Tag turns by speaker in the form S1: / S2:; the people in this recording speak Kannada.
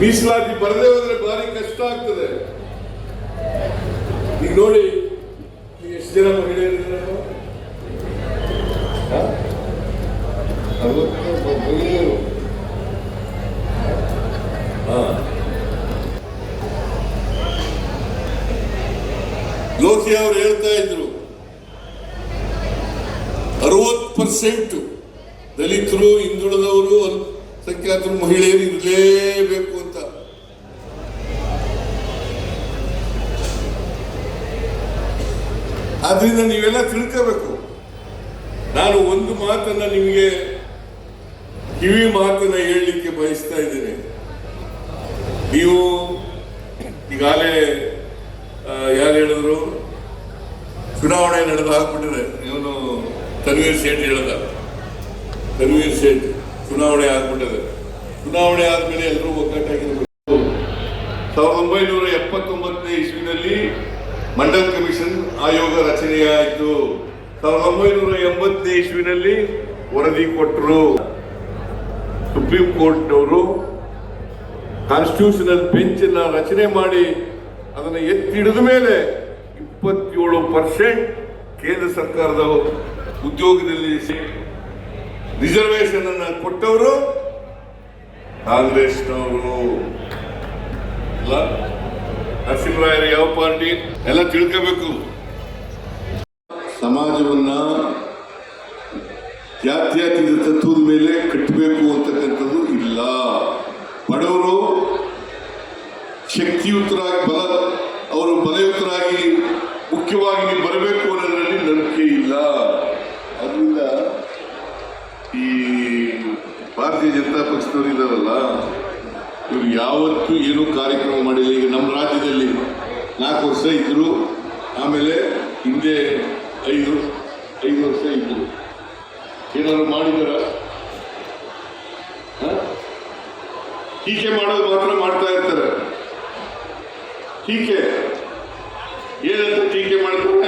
S1: ಮೀಸಲಾತಿ ಬರದೇ ಹೋದ್ರೆ ಭಾರಿ ಕಷ್ಟ ಆಗ್ತದೆ. ಈಗ ನೋಡಿ ಎಷ್ಟು ಜನ ಮಹಿಳೆಯರು. ಲೋಕಿ ಅವರು ಹೇಳ್ತಾ ಇದ್ರು, ಅರವತ್ತು ಪರ್ಸೆಂಟ್ ದಲಿತರು, ಹಿಂದುಳಿದವರು ಅಲ್ಪಸಂಖ್ಯಾತರು ಮಹಿಳೆಯರು ಇರಲೇಬೇಕು ಆದ್ರಿಂದ ನೀವೆಲ್ಲ ತಿಳ್ಕೋಬೇಕು. ನಾನು ಒಂದು ಮಾತನ್ನ ನಿಮಗೆ ಕಿವಿ ಮಾತನ್ನ ಹೇಳಲಿಕ್ಕೆ ಬಯಸ್ತಾ ಇದ್ದೇನೆ. ನೀವು ಈಗಾಗಲೇ ಯಾರು ಹೇಳಿದ್ರು? ಚುನಾವಣೆ ನಡೆದು ಹಾಕ್ಬಿಟ್ಟಿದೆ. ಇವನು ತನ್ವೀರ್ ಸೇಠ್ ಹೇಳ್ದ. ತನ್ವೀರ್ ಸೇಠ್, ಚುನಾವಣೆ ಆಗ್ಬಿಟ್ಟಿದೆ. ಚುನಾವಣೆ ಆದ್ಮೇಲೆ ಎಲ್ಲರೂ ಒಗ್ಗಟ್ಟಾಗಿರ್ಬೇಕು ಸಾವಿರದ ಒಂಬೈನೂರ ಎಪ್ಪತ್ತೊಂಬತ್ತನೇ ಇಸ್ವಿನಲ್ಲಿ ಮಂಡಲ್ ಕಮಿಷನ್ ಆಯೋಗ ರಚನೆಯಾಯಿತು. ಸಾವಿರದ ಒಂಬೈನೂರ ಎಂಬತ್ತನೇ ಇಸ್ವಿನಲ್ಲಿ ವರದಿ ಕೊಟ್ಟರು ಸುಪ್ರೀಂ ಕೋರ್ಟ್ನವರು ಕಾನ್ಸ್ಟಿಟ್ಯೂಷನಲ್ ಬೆಂಚ್ ಅನ್ನ ರಚನೆ ಮಾಡಿ ಅದನ್ನು ಎತ್ತಿಡಿದ ಮೇಲೆ ಇಪ್ಪತ್ತೇಳು ಪರ್ಸೆಂಟ್ ಕೇಂದ್ರ ಸರ್ಕಾರದ ಉದ್ಯೋಗದಲ್ಲಿ ರಿಸರ್ವೇಶನ್ ಅನ್ನ ಕೊಟ್ಟವರು ಕಾಂಗ್ರೆಸ್ನವರು. ನರಸಿಂಹರಾಯರು ಯಾವ ಪಾರ್ಟಿ? ಎಲ್ಲ ತಿಳ್ಕೋಬೇಕು. ಸಮಾಜವನ್ನ ಜಾತ್ಯಾತೀತ ತತ್ವದ ಮೇಲೆ ಕಟ್ಟಬೇಕು ಅಂತಕ್ಕಂಥದ್ದು ಇಲ್ಲ. ಬಡವರು ಶಕ್ತಿಯುತರಾಗಿ ಬಲ, ಅವರು ಬಲಯುತರಾಗಿ ಮುಖ್ಯವಾಗಿ ಬರಬೇಕು ಅನ್ನೋದರಲ್ಲಿ ನಂಬಿಕೆ ಇಲ್ಲ. ಅದರಿಂದ ಈ ಭಾರತೀಯ ಜನತಾ ಪಕ್ಷದವರು ಇದ್ದಾರಲ್ಲ ಯಾವತ್ತೂ ಏನು ಕಾರ್ಯಕ್ರಮ ಮಾಡಿಲ್ಲ. ಈಗ ನಮ್ಮ ರಾಜ್ಯದಲ್ಲಿ ನಾಲ್ಕು ವರ್ಷ ಇದ್ರು. ಆಮೇಲೆ ಹಿಂದೆ ಐದು ಐದು ವರ್ಷ ಇದ್ರು. ಏನಾದ್ರು ಮಾಡಿದಾರ? ಟೀಕೆ ಮಾಡೋದು ಮಾತ್ರ ಮಾಡ್ತಾ ಇರ್ತಾರೆ. ಟೀಕೆ. ಏನಂತ ಟೀಕೆ ಮಾಡ್ತಾರೆ?